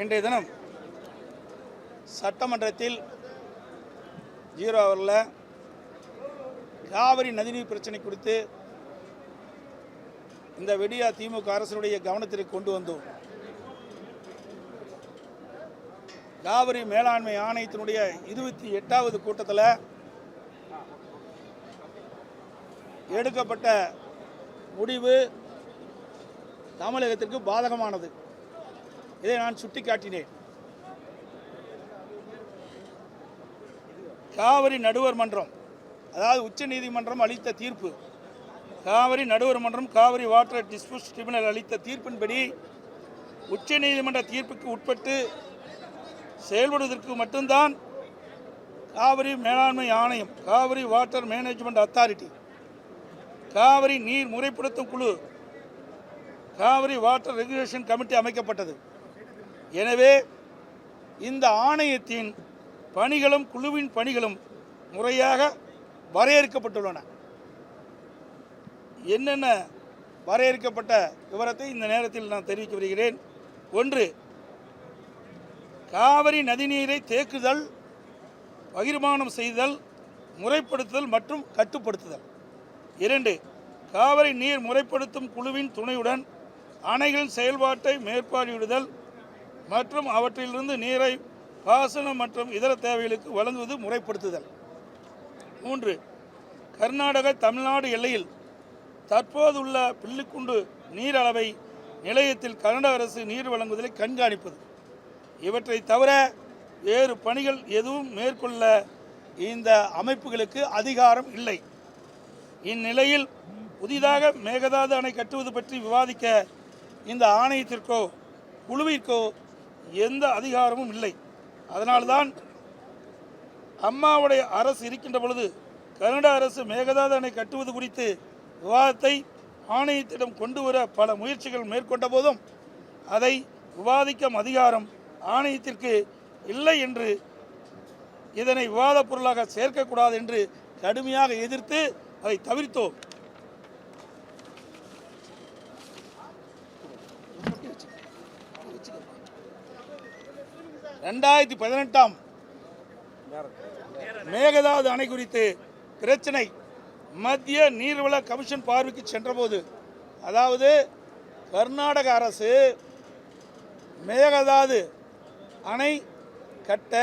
இன்றைய தினம் சட்டமன்றத்தில் ஜீரோ அவரில் காவிரி நதிநீர் பிரச்சனை குறித்து இந்த வெடியா திமுக அரசினுடைய கவனத்திற்கு கொண்டு வந்தோம். காவிரி மேலாண்மை ஆணையத்தினுடைய இருபத்தி எட்டாவது கூட்டத்தில் எடுக்கப்பட்ட முடிவு தமிழகத்திற்கு பாதகமானது. இதை நான் சுட்டிக்காட்டினேன். காவிரி நடுவர் மன்றம் அதாவது உச்ச நீதிமன்றம் அளித்த தீர்ப்பு. காவிரி நடுவர் மன்றம் காவிரி வாட்டர் டிஸ்பியூட் ட்ரிபியூனல் அளித்த தீர்ப்பின்படி உச்ச நீதிமன்ற தீர்ப்புக்கு உட்பட்டு செயல்படுவதற்கு மட்டும்தான் காவிரி மேலாண்மை ஆணையம் Kaveri water management authority Kaveri நீர் முறைப்படுத்தும் குழு காவிரி வாட்டர் ரெகுலேஷன் கமிட்டி அமைக்கப்பட்டது. எனவே இந்த ஆணையத்தின் பணிகளும் குழுவின் பணிகளும் முறையாக வரையறுக்கப்பட்டுள்ளன. என்னென்ன வரையறுக்கப்பட்ட விவரத்தை இந்த நேரத்தில் நான் தெரிவிக்க வருகிறேன் ஒன்று காவிரி நதிநீரை தேக்குதல் பகிர்மானம் செய்தல் முறைப்படுத்துதல் மற்றும் கட்டுப்படுத்துதல். இரண்டு காவிரி நீர் முறைப்படுத்தும் குழுவின் துணையுடன் அணைகளின் செயல்பாட்டை மேற்பார்வையிடுதல் மற்றும் அவற்றிலிருந்து நீரை பாசனம் மற்றும் இதர தேவைகளுக்கு வழங்குவது முறைப்படுத்துதல். மூன்று கர்நாடக தமிழ்நாடு எல்லையில் தற்போதுள்ள பில்லுக்குண்டு நீர் அளவை நிலையத்தில் கர்நாடக அரசு நீர் வழங்குவதை கண்காணிப்பது. இவற்றை தவிர வேறு பணிகள் எதுவும் மேற்கொள்ள இந்த அமைப்புகளுக்கு அதிகாரம் இல்லை. இந்நிலையில் புதிதாக மேகதாது அணை கட்டுவது பற்றி விவாதிக்க இந்த ஆணையத்திற்கோ குழுவிற்கோ எந்த அதிகாரமும் இல்லை. அதனால்தான் அம்மாவுடைய அரசு இருக்கின்ற பொழுது கனடா அரசு மேகதாது அணை கட்டுவது குறித்து விவாதத்தை ஆணையத்திடம் கொண்டு வர பல முயற்சிகள் மேற்கொண்ட போதும் அதை விவாதிக்கும் அதிகாரம் ஆணையத்திற்கு இல்லை என்று இதனை விவாதப் பொருளாக சேர்க்கக்கூடாது என்று கடுமையாக எதிர்த்து அதை தவிர்த்தோம். ரெண்டாயிரத்தி பதினெட்டாம் மேகதாது அணை குறித்து பிரச்சனை. மத்திய நீர்வள கமிஷன் பார்வைக்கு சென்றபோது அதாவது கர்நாடக அரசு மேகதாது அணை கட்ட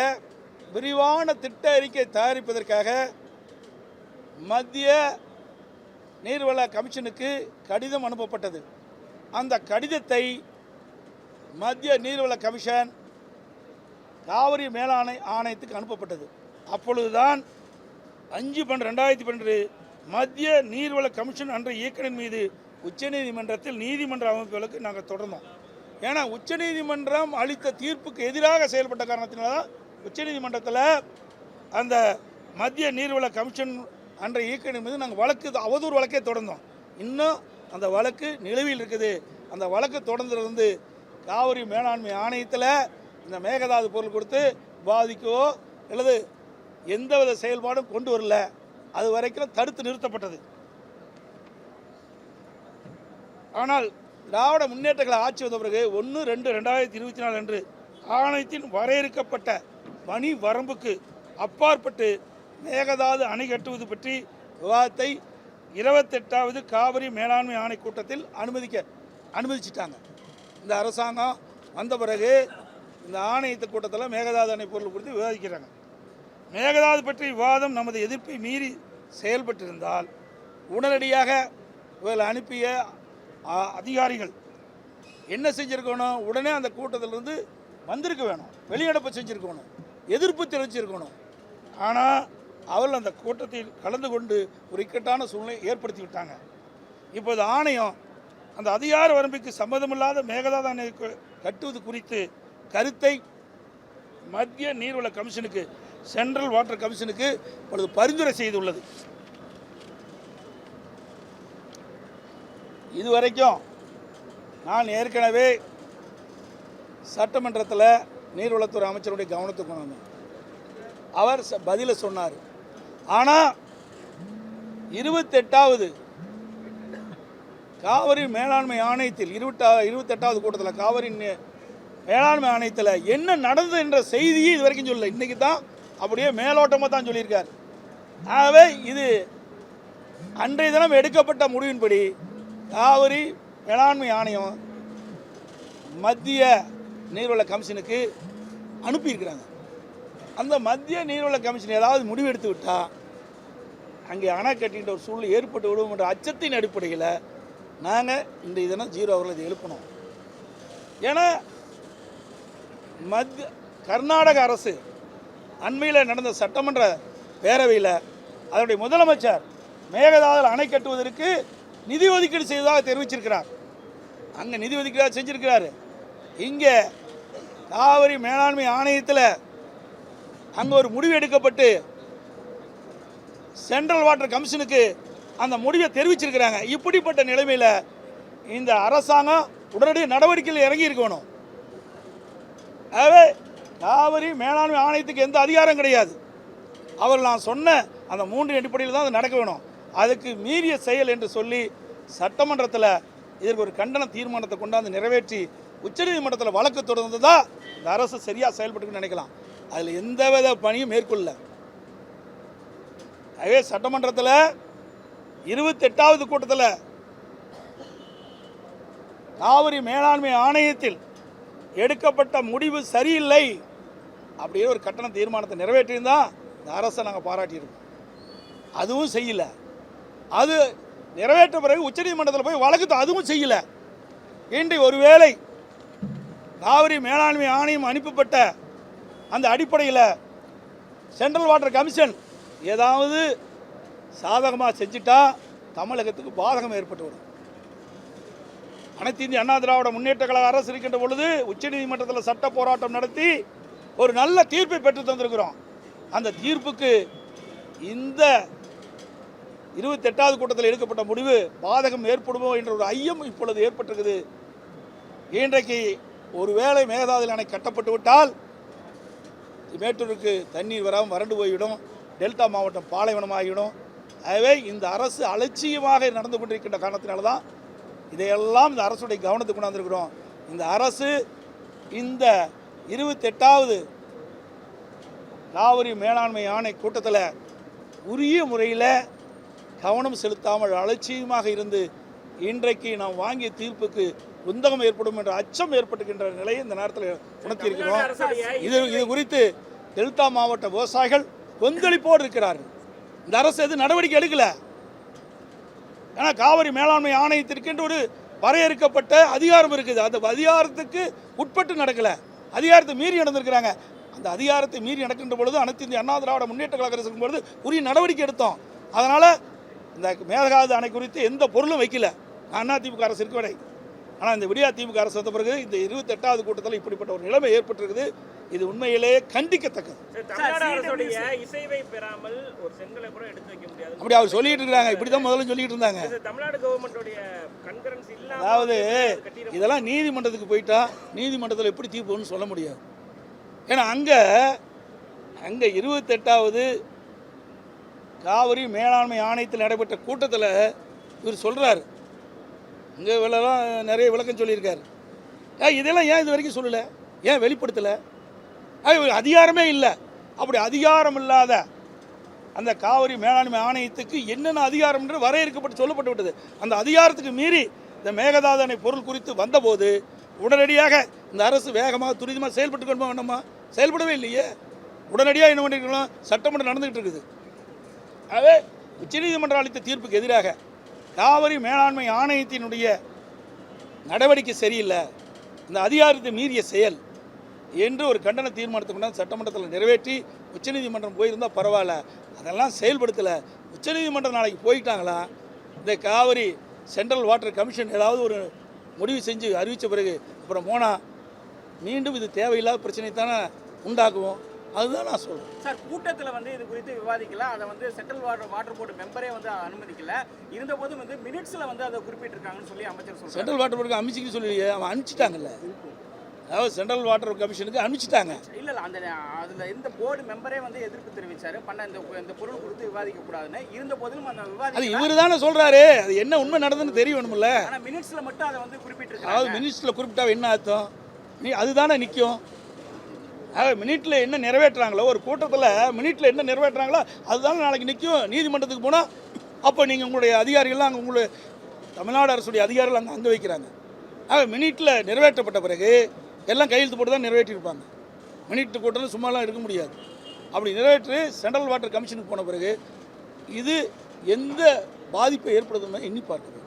விரிவான திட்ட அறிக்கை தயாரிப்பதற்காக மத்திய நீர்வள கமிஷனுக்கு கடிதம் அனுப்பப்பட்டது. அந்த கடிதத்தை மத்திய நீர்வள கமிஷன் காவிரி மேலாணை ஆணையத்துக்கு அனுப்பப்பட்டது. அப்பொழுதுதான் அஞ்சு பன்னெண்டு ரெண்டாயிரத்தி பன்னெண்டு மத்திய நீர்வள கமிஷன் என்ற இயக்குனர் மீது உச்சநீதிமன்றத்தில் நீதிமன்ற அமைப்புகளுக்கு நாங்கள் தொடர்ந்தோம். ஏன்னா உச்சநீதிமன்றம் அளித்த தீர்ப்புக்கு எதிராக செயல்பட்ட காரணத்தினால உச்சநீதிமன்றத்தில் அந்த மத்திய நீர்வள கமிஷன் அன்ற இயக்குனர் மீது நாங்கள் வழக்கு அவதூறு வழக்கே தொடர்ந்தோம். இன்னும் அந்த வழக்கு நிலுவையில் இருக்குது. அந்த வழக்கு தொடர்ந்துருந்து காவிரி மேலாண்மை ஆணையத்தில் இந்த மேகதாது பொருள் கொடுத்து பாதிக்கவோ அல்லது எந்தவித செயல்பாடும் கொண்டு வரல. அது வரைக்கும் தடுத்து நிறுத்தப்பட்டது. ஆனால் திராவிட முன்னேற்றங்களை ஆட்சி வந்த பிறகு ஒன்று ரெண்டு ரெண்டாயிரத்தி இருபத்தி நாலு அன்று ஆணையத்தின் வரையறுக்கப்பட்ட பணி வரம்புக்கு அப்பாற்பட்டு மேகதாது அணை கட்டுவது பற்றி விவாதத்தை இருபத்தெட்டாவது காவிரி மேலாண்மை ஆணை கூட்டத்தில் அனுமதிக்க அனுமதிச்சிட்டாங்க. இந்த அரசாங்கம் வந்த பிறகு இந்த ஆணையத்து கூட்டத்தில் மேகதாது அணை பொருள் குறித்து விவாதிக்கிறாங்க. மேகதாது பற்றி விவாதம் நமது எதிர்ப்பை மீறி செயல்பட்டிருந்தால் உடனடியாக இவர்கள் அனுப்பிய அதிகாரிகள் என்ன செஞ்சுருக்கணும்? உடனே அந்த கூட்டத்திலிருந்து வந்திருக்க வேணும். வெளியடப்பு செஞ்சுருக்கணும். எதிர்ப்பு தெரிவிச்சிருக்கணும். ஆனால் அவர்கள் அந்த கூட்டத்தில் கலந்து கொண்டு ஒரு இக்கட்டான சூழ்நிலை ஏற்படுத்தி விட்டாங்க. இப்போது ஆணையம் அந்த அதிகார வரம்புக்கு சம்மதமில்லாத மேகதாத அணை கட்டுவது குறித்து கருத்தை மத்திய நீர்வள கமிஷனுக்கு சென்ட்ரல் வாட்டர் கமிஷனுக்கு இப்பொழுது பரிந்துரை செய்துள்ளது. இதுவரைக்கும் நான் ஏற்கனவே சட்டமன்றத்தில் நீர்வளத்துறை அமைச்சருடைய கவனத்துக்கு கொண்டு வந்தேன். அவர் ச- பதிலை சொன்னார். ஆனால் இருபத்தெட்டாவது காவிரி மேலாண்மை ஆணையத்தில் இருபத்தா இருபத்தெட்டாவது கூட்டத்தில் காவிரி வேளாண்மை ஆணையத்தில் என்ன நடந்தது என்ற செய்தியை இது வரைக்கும் சொல்லல. இன்றைக்கி தான் அப்படியே மேலோட்டமாக தான் சொல்லியிருக்கார். ஆகவே இது அன்றைய தினம் எடுக்கப்பட்ட முடிவின்படி காவிரி வேளாண்மை ஆணையம் மத்திய நீர்வள கமிஷனுக்கு அனுப்பியிருக்கிறாங்க. அந்த மத்திய நீர்வள கமிஷன் ஏதாவது முடிவெடுத்து விட்டால் அங்கே அணை கட்டின்ற ஒரு சூழ்நிலை ஏற்பட்டு விடும் என்ற அச்சத்தின் அடிப்படையில் நாங்கள் இன்றைய தினம் ஜீரோ அவர்கள் இதை எழுப்பணும். ஏன்னா மத்திய கர்நாடக அரசு அண்மையில் நடந்த சட்டமன்ற பேரவையில் அதனுடைய முதலமைச்சர் மேகதாதல் அணை கட்டுவதற்கு நிதி ஒதுக்கீடு செய்ததாக தெரிவிச்சிருக்கிறார். அங்கே நிதி ஒதுக்கீடாக செஞ்சுருக்கிறாரு. இங்கே காவிரி மேலாண்மை ஆணையத்தில் அங்கே ஒரு முடிவு எடுக்கப்பட்டு சென்ட்ரல் வாட்டர் கமிஷனுக்கு அந்த முடிவை தெரிவிச்சிருக்கிறாங்க. இப்படிப்பட்ட நிலைமையில் இந்த அரசாங்கம் உடனடி நடவடிக்கையில் இறங்கி இருக்கணும் ஆகவே காவிரி மேலாண்மை ஆணையத்துக்கு எந்த அதிகாரம் கிடையாது. அவர் நான் சொன்ன அந்த மூன்று அடிப்படையில் தான் அது நடக்க வேணும். அதுக்கு மீறிய செயல் என்று சொல்லி சட்டமன்றத்தில் இதற்கு ஒரு கண்டன தீர்மானத்தை கொண்டாந்து நிறைவேற்றி உச்சநீதிமன்றத்தில் வழக்கு தொடர்ந்து தான் இந்த அரசு சரியாக செயல்பட்டுன்னு நினைக்கலாம். அதில் எந்தவித பணியும் மேற்கொள்ள ஆகவே சட்டமன்றத்தில் இருபத்தெட்டாவது கூட்டத்தில் காவிரி மேலாண்மை ஆணையத்தில் எடுக்கப்பட்ட முடிவு சரியில்லை அப்படின்னு ஒரு கட்டண தீர்மானத்தை நிறைவேற்றியிருந்தால் இந்த அரசை நாங்கள் பாராட்டியிருக்கோம். அதுவும் செய்யலை. அது நிறைவேற்ற பிறகு உச்சநீதிமன்றத்தில் போய் வழக்கு அதுவும் செய்யல. இன்றி ஒருவேளை காவிரி மேலாண்மை ஆணையம் அனுப்பப்பட்ட அந்த அடிப்படையில் சென்ட்ரல் வாட்டர் கமிஷன் ஏதாவது சாதகமாக செஞ்சுட்டா தமிழகத்துக்கு பாதகம் ஏற்பட்டுவிடும் அனைத்து இந்திய அண்ணா திராவிட முன்னேற்ற கழக அரசு இருக்கின்ற பொழுது உச்சநீதிமன்றத்தில் சட்ட போராட்டம் நடத்தி ஒரு நல்ல தீர்ப்பை பெற்று தந்திருக்கிறோம். அந்த தீர்ப்புக்கு இந்த இருபத்தெட்டாவது கூட்டத்தில் எடுக்கப்பட்ட முடிவு பாதகம் ஏற்படுமோ என்ற ஒரு ஐயம் இப்பொழுது ஏற்பட்டிருக்குது. இன்றைக்கு ஒருவேளை மேகதாதுல அணை கட்டப்பட்டு விட்டால் மேட்டூருக்கு தண்ணீர் வராமல் வறண்டு போய்விடும். டெல்டா மாவட்டம் பாலைவனமாகிவிடும். ஆகவே இந்த அரசு அலட்சியமாக நடந்து கொண்டிருக்கின்ற காரணத்தினால தான் இதையெல்லாம் இந்த அரசுடைய கவனத்துக்கு கொண்டாந்துருக்கிறோம். இந்த அரசு இந்த இருபத்தெட்டாவது காவிரி மேலாண்மை ஆணை கூட்டத்தில் உரிய முறையில் கவனம் செலுத்தாமல் அலட்சியமாக இருந்து இன்றைக்கு நாம் வாங்கிய தீர்ப்புக்கு குந்தகம் ஏற்படும் என்ற அச்சம் ஏற்பட்டுகின்ற நிலையை இந்த நேரத்தில் உணர்த்தியிருக்கிறோம். இது இது குறித்து டெல்டா மாவட்ட விவசாயிகள் கொந்தளிப்போடு இருக்கிறார்கள். இந்த அரசு எது நடவடிக்கை எடுக்கல? ஏன்னா காவிரி மேலாண்மை ஆணையத்திற்கென்று ஒரு வரையறுக்கப்பட்ட அதிகாரம் இருக்குது. அந்த அதிகாரத்துக்கு உட்பட்டு நடக்கலை. அதிகாரத்தை மீறி நடந்திருக்கிறாங்க. அந்த அதிகாரத்தை மீறி நடக்கின்ற பொழுது அனைத்து இந்திய அண்ணா திராவிட முன்னேற்ற கழக அரசு பொழுது உரிய நடவடிக்கை எடுத்தோம். அதனால் இந்த மேகதாது அணை குறித்து எந்த பொருளும் வைக்கல. அண்ணா திமுக அரசு இருக்க வரை. ஆனால் இந்த விடியா திமுக அரசு வந்த பிறகு இந்த இருபத்தெட்டாவது கூட்டத்தில் இப்படிப்பட்ட ஒரு நிலைமை ஏற்பட்டிருக்குது. இது உண்மையிலேயே கண்டிக்கத்தக்கது. சரி, தமிழ்நாடு அரசுடைய இசைவை பெறாமல் ஒரு செங்கலை கூட எடுத்து வைக்க முடியாது. அப்படி அவர் சொல்லிட்டு இருக்காங்க. இப்படி தான் முதல்ல சொல்லிட்டு இருந்தாங்க. இது தமிழ்நாடு கவர்மெண்டோடைய கன்கரன்ஸ் இல்லாம அதாவது இதெல்லாம் நீதிமன்றத்துக்கு போயிட்டா நீதிமன்றத்தில் எப்படி தீர்ப்புன்னு சொல்ல முடியாது. ஏன்னா அங்கே அங்கே இருபத்தெட்டாவது காவிரி மேலாண்மை ஆணையத்தில் நடைபெற்ற கூட்டத்தில் இவர் சொல்கிறாரு இங்கே இவ்வளோலாம் நிறைய விளக்கம் சொல்லியிருக்காரு. இதெல்லாம் ஏன் இது வரைக்கும் சொல்லலை? ஏன் வெளிப்படுத்தலை? அதிகாரமே இல்லை. அப்படி அதிகாரம் இல்லாத அந்த காவிரி மேலாண்மை ஆணையத்துக்கு என்னென்ன அதிகாரம் என்று வரையறுக்கப்பட்டு சொல்லப்பட்டு விட்டது அந்த அதிகாரத்துக்கு மீறி இந்த மேகதாதனை பொருள் குறித்து வந்தபோது உடனடியாக இந்த அரசு வேகமாக துரிதமாக செயல்பட்டு கொண்டு வேண்டாமா? செயல்படவே இல்லையே. உடனடியாக என்ன பண்ணிருக்கலாம் சட்டமன்றம் நடந்துகிட்டு இருக்குது. ஆகவே உச்சநீதிமன்றம் அளித்த தீர்ப்புக்கு எதிராக காவிரி மேலாண்மை ஆணையத்தினுடைய நடவடிக்கை சரியில்லை. இந்த அதிகாரத்தை மீறிய செயல் என்று ஒரு கண்டன தீர்மானத்தை கொண்டாந்து சட்டமன்றத்தில் நிறைவேற்றி உச்சநீதிமன்றம் போயிருந்தால் பரவாயில்ல. அதெல்லாம் செயல்படுத்தலை. உச்சநீதிமன்றம் நாளைக்கு போயிட்டாங்களா? இந்த காவிரி சென்ட்ரல் வாட்டர் கமிஷன் ஏதாவது ஒரு முடிவு செஞ்சு அறிவித்த பிறகு அப்புறம் போனால் மீண்டும் இது தேவையில்லாத பிரச்சனை தானே உண்டாக்குவோம் அதுதான் நான் சொல்கிறேன் சார் கூட்டத்தில் வந்து இது குறித்து விவாதிக்கல. அதை வந்து சென்ட்ரல் வாட்டர் வாட்டர் போர்டு மெம்பரே வந்து அனுமதிக்கல. இருந்தபோதும் வந்து மினிட்ஸில் வந்து அதை குறிப்பிட்டிருக்காங்கன்னு சொல்லி அமைச்சர் சொல்றாரு. சென்ட்ரல் வாட்டர் போர்டுக்கு அமைச்சிக்கு சொல்லி அவன் அனுப்பிச்சிட்டாங்கல்ல. அதாவது சென்ட்ரல் வாட்டர் கமிஷனுக்கு அனுப்பிச்சிட்டாங்க. இல்ல இல்ல அந்த அதுல இருந்த போர்டு மெம்பரே வந்து எதிர்ப்பு தெரிவிச்சாரு. பண்ண இந்த இந்த பொருள் குறித்து விவாதிக்க கூடாதுன்னு இருந்த போதிலும் அந்த அது விவாதிக்கல இவர் தானே சொல்கிறாரு அது என்ன உண்மை நடந்துன்னு தெரியணும்ல. ஆனா மினிட்ஸ்ல மட்டும் அதை வந்து அதாவது குறிப்பிட்டிருக்காங்க மினிஸ்டரில் குறிப்பிட்டா என்ன அர்த்தம்? நீ அதுதானே நிற்கும் ஆக மினிட்டில் என்ன நிறைவேற்றுறாங்களோ ஒரு கூட்டத்தில் மினிட்டில் என்ன நிறைவேற்றுறாங்களோ அதுதானே நாளைக்கு நிற்கும் நீதிமன்றத்துக்கு போனால் அப்போ நீங்கள் உங்களுடைய அதிகாரிகள்லாம் அங்கே உங்களுடைய தமிழ்நாடு அரசுடைய அதிகாரிகள் அங்கே அங்கே வைக்கிறாங்க. ஆக மினிட்டில் நிறைவேற்றப்பட்ட பிறகு எல்லாம் கையெழுத்து போட்டு தான் நிறைவேற்றியிருப்பாங்க. மினிட் கூட்டத்தில் சும்மாலாம் இருக்க முடியாது. அப்படி நிறைவேற்றி சென்ட்ரல் வாட்டர் கமிஷனுக்கு போன பிறகு இது எந்த பாதிப்பை ஏற்படுத்தும் எண்ணி பார்க்குது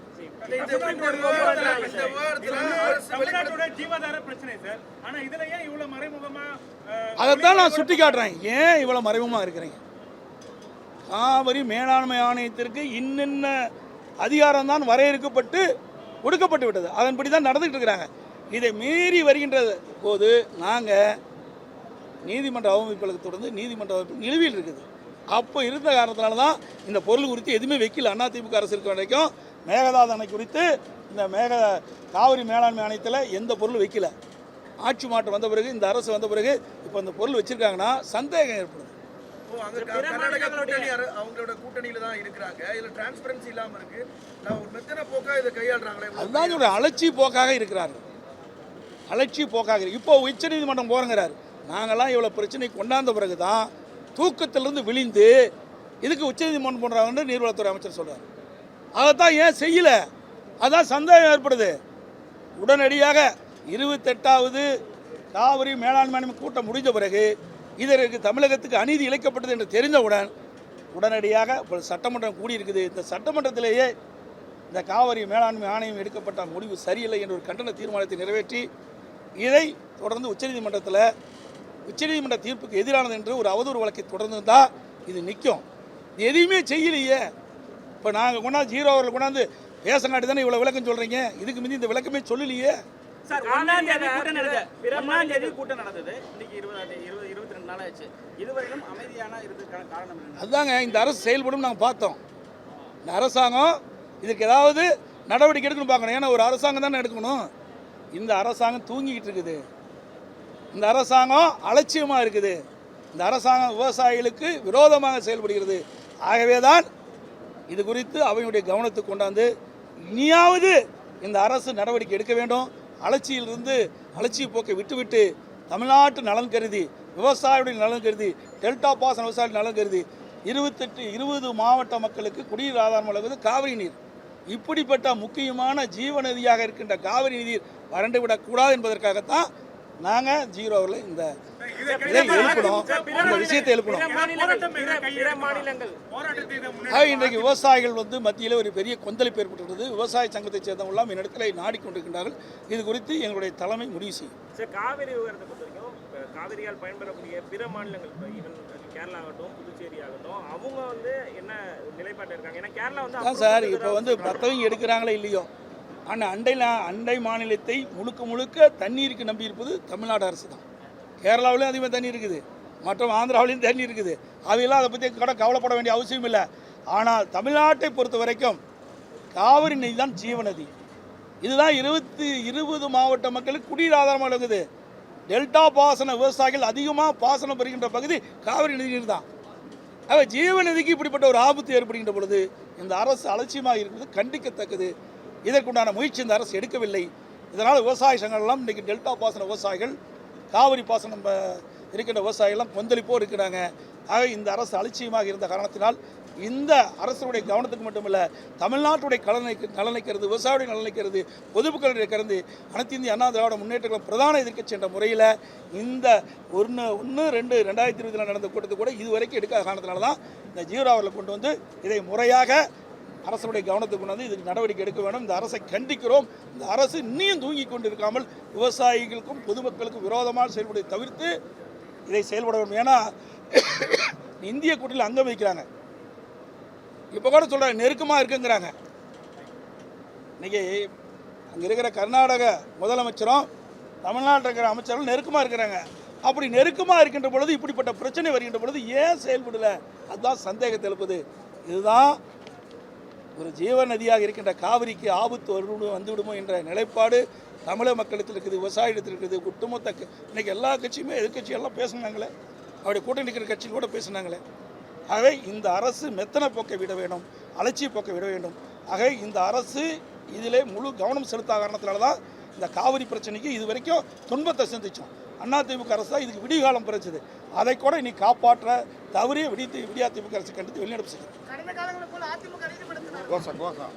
அதைத்தான் நான் சுட்டி காட்டுறேன் ஏன் இவ்வளோ மறைமுகமாக இருக்கிறீங்க? காவிரி மேலாண்மை ஆணையத்திற்கு இன்னென்ன அதிகாரம் தான் வரையறுக்கப்பட்டு கொடுக்கப்பட்டு விட்டது. அதன்படி தான் நடந்துகிட்டு இருக்கிறாங்க. இதை மீறி வருகின்ற போது நாங்கள் நீதிமன்ற அவமதிப்புகளுக்கு தொடர்ந்து நீதிமன்ற அவமதிப்பு நிலுவையில் இருக்குது. அப்போ இருந்த காரணத்தினால தான் இந்த பொருள் குறித்து எதுவுமே வைக்கல. அதிமுக அரசு இருக்க வரைக்கும் மேகதாது அணை குறித்து இந்த மேக காவிரி மேலாண்மை ஆணையத்தில் எந்த பொருளும் வைக்கல. ஆட்சி மாற்றம் வந்த பிறகு இந்த அரசு வந்த பிறகு இப்போ இந்த பொருள் வச்சுருக்காங்கன்னா சந்தேகம் ஏற்படுது. ஓ, அங்க க- கர்நாடகா கூட்டணி அர- அவங்களோட கூட்டணியில தான் இருக்கிறாங்க. இதுல டிரான்ஸ்பரன்சி இல்லாம இருக்கு. நான் ஒரு மெத்தன போக்கா இதை கையாளுறாங்களே? இவ்வளவு அதுதான் ஒரு அலட்சி போக்காக இருக்கிறார்கள். அலட்சிய போக்காக இப்போ உச்ச உச்சநீதிமன்றம் போகிறங்கிறார் நாங்கள்லாம் இவ்வளோ பிரச்சனை கொண்டாந்த பிறகு தான் தூக்கத்திலிருந்து விழிந்து இதுக்கு உச்சநீதிமன்றம் போன்றாங்கன்னு நீர்வளத்துறை அமைச்சர் சொல்கிறார் அதைத்தான் ஏன் செய்யலை? அதான் சந்தேகம் ஏற்படுது. உடனடியாக இருபத்தெட்டாவது காவிரி மேலாண்மை ஆணையம் கூட்டம் முடிந்த பிறகு இதற்கு தமிழகத்துக்கு அநீதி இழைக்கப்பட்டது என்று தெரிந்தவுடன் உடனடியாக இப்போ சட்டமன்றம் கூடியிருக்குது. இந்த சட்டமன்றத்திலேயே இந்த காவிரி மேலாண்மை ஆணையம் எடுக்கப்பட்ட முடிவு சரியில்லை என்ற ஒரு கண்டன தீர்மானத்தை நிறைவேற்றி இதை தொடர்ந்து உச்சநீதிமன்றத்தில் உச்சநீதிமன்ற தீர்ப்புக்கு எதிரானது என்று ஒரு அவதூறு வழக்கை தொடர்ந்து தான் இது நிற்கும் இது எதையுமே செய்யலையே. இப்போ நாங்கள் கொண்டாந்து ஜீரோ அவர்கள் கொண்டாந்து பேசங்காட்டி தானே இவ்வளோ விளக்கம் சொல்கிறீங்க இதுக்கு முந்தி இந்த விளக்கமே சொல்லலையே. சார் ஒன்னாம் தேதி காவிரியில கூட்டம் நடந்தது. பிற ஒன்னாம் தேதி கூட்டம் நடந்தது. இன்னைக்கு இருபதாம் தேதி இருபது இருபத்தி ரெண்டு நாள் ஆச்சு இதுவரையிலும் அமைதியான இருந்ததுக்கான காரணம் என்ன? அதுதாங்க இந்த அரசு செயல்படும் நாங்கள் பார்த்தோம். இந்த அரசாங்கம் இதுக்கு ஏதாவது நடவடிக்கை எடுக்கணும் பார்க்கணும். ஏன்னா ஒரு அரசாங்கம் தானே எடுக்கணும். இந்த அரசாங்கம் தூங்கிக்கிட்டு இருக்குது. இந்த அரசாங்கம் அலட்சியமாக இருக்குது. இந்த அரசாங்கம் விவசாயிகளுக்கு விரோதமாக செயல்படுகிறது. ஆகவே தான் இது குறித்து அவையுடைய கவனத்துக்கு கொண்டாந்து இனியாவது இந்த அரசு நடவடிக்கை எடுக்க வேண்டும். அலட்சியிலிருந்து அலட்சிய போக்கை விட்டுவிட்டு தமிழ்நாட்டு நலன் கருதி விவசாயியுடைய நலன் கருதி டெல்டா பாசன விவசாயிகள் நலன் கருதி இருபத்தெட்டு இருபது மாவட்ட மக்களுக்கு குடிநீர் ஆதாரம் வழங்குவது காவிரி நீர். இப்படிப்பட்ட முக்கியமான ஜீவ நதியாக இருக்கின்ற காவிரி நீர் வறண்டு விடக்கூடாது என்பதற்காகத்தான் நாங்கள் ஜீரோவில் இந்த இதை எழுப்பணும். இந்த விஷயத்தை எழுப்பணும். இன்றைக்கு விவசாயிகள் வந்து மத்தியில் ஒரு பெரிய கொந்தளிப்பு ஏற்பட்டுள்ளது. விவசாய சங்கத்தைச் சேர்ந்தவங்களாம் என்னிடத்தில் நாடிக்கொண்டிருக்கின்றார்கள். இது குறித்து எங்களுடைய தலைமை முடிவு செய்யும். காவிரியால் பயன்பெறக்கூடிய பிற மாநிலங்கள் இப்போ ஈவன் கேரளா ஆகட்டும் புதுச்சேரி ஆகட்டும் அவங்க வந்து என்ன நிலைப்பாட்டில் இருக்காங்க? ஏன்னா கேரளா வந்து சார் இப்போ வந்து மற்றவங்க எடுக்கிறாங்களே இல்லையோ? ஆனால் அண்டை அண்டை மாநிலத்தை முழுக்க முழுக்க தண்ணீருக்கு நம்பி இருப்பது தமிழ்நாடு அரசு தான் கேரளாவிலையும் அதிகமாக தண்ணி இருக்குது. மற்ற ஆந்திராவிலையும் தண்ணி இருக்குது. அவையெல்லாம் அதை பற்றி கூட கவலைப்பட வேண்டிய அவசியம் இல்லை. ஆனால் தமிழ்நாட்டை பொறுத்த வரைக்கும் காவிரி நதி தான் ஜீவநதி. இதுதான் இருபத்தி இருபது மாவட்ட மக்களுக்கு குடிநீர் ஆதாரமாக இருக்குது. டெல்டா பாசன விவசாயிகள் அதிகமாக பாசனம் பெறுகின்ற பகுதி காவிரி நதிநீர் தான் ஆக ஜீவநதிக்கு இப்படிப்பட்ட ஒரு ஆபத்து ஏற்படுகின்ற பொழுது இந்த அரசு அலட்சியமாக இருக்கிறது கண்டிக்கத்தக்கது. இதற்குண்டான முயற்சி இந்த அரசு எடுக்கவில்லை. இதனால் விவசாய சங்கங்கள்லாம் இன்றைக்கி டெல்டா பாசன விவசாயிகள் காவிரி பாசனம் இருக்கின்ற விவசாயிகள்லாம் கொந்தளிப்போர் இருக்கிறாங்க. ஆக இந்த அரசு அலட்சியமாக இருந்த காரணத்தினால் இந்த அரசுடைய கவனத்துக்கு மட்டுமல்ல தமிழ்நாட்டுடைய கலனை நலனை கருது விவசாயியுடைய நலனை பொதுமக்களுடைய கலந்து அனைத்து இந்திய அண்ணா திராவிட முன்னேற்ற பிரதான எதிர்க்கட்சி என்ற முறையில் இந்த ஒன்று ஒன்று ரெண்டு ரெண்டாயிரத்தி இருபதில் நடந்த கூட்டத்தை கூட இது வரைக்கும் எடுக்காத காரணத்தினால தான் இந்த ஜீரோ கொண்டு வந்து இதை முறையாக அரசுடைய கவனத்துக்கு கொண்டு வந்து இதுக்கு நடவடிக்கை எடுக்க வேண்டும். இந்த அரசை கண்டிக்கிறோம். இந்த அரசு இன்னும் தூங்கி கொண்டு இருக்காமல் விவசாயிகளுக்கும் பொதுமக்களுக்கும் விரோதமாக செயல்படுவதை தவிர்த்து இதை செயல்பட வேண்டும். ஏன்னா இந்திய கூட்டத்தில் அங்கம் வைக்கிறாங்க இப்போ கூட சொல்கிறாங்க நெருக்கமாக இருக்குங்கிறாங்க. இன்றைக்கி அங்கே இருக்கிற கர்நாடக முதலமைச்சரும் தமிழ்நாட்டில் இருக்கிற அமைச்சரும் நெருக்கமாக இருக்கிறாங்க. அப்படி நெருக்கமாக இருக்கின்ற பொழுது இப்படிப்பட்ட பிரச்சனை வருகின்ற பொழுது ஏன் செயல்படலை? அதுதான் சந்தேகத்தை எழுப்புது. இதுதான் ஒரு ஜீவ நதியாக இருக்கின்ற காவிரிக்கு ஆபத்து வருடும் வந்துவிடுமோ என்ற நிலைப்பாடு தமிழக மக்களிடத்தில் இருக்குது விவசாயத்தில் இருக்குது. ஒட்டுமொத்த இன்றைக்கி இன்னைக்கு எல்லா கட்சியுமே எதிர்கட்சியெல்லாம் பேசுனாங்களே. அவருடைய கூட்டணி இருக்கிற கட்சியில் கூட பேசுனாங்களே. ஆகவே இந்த அரசு மெத்தன போக்கை விட வேண்டும் அலட்சிய போக்கை விட வேண்டும். ஆக இந்த அரசு இதிலே முழு கவனம் செலுத்தாத காரணத்தினால தான் இந்த காவிரி பிரச்சனைக்கு இது வரைக்கும் துன்பத்தை சந்திச்சோம். அதிமுக அரசு தான் இதுக்கு விடிகாலம் பிறச்சது அதை கூட இனி காப்பாற்ற தவறிய விடி விடியா திமுக அரசு கண்டித்து வெளிநடப்பு செய்யும். கோசம் கோசம்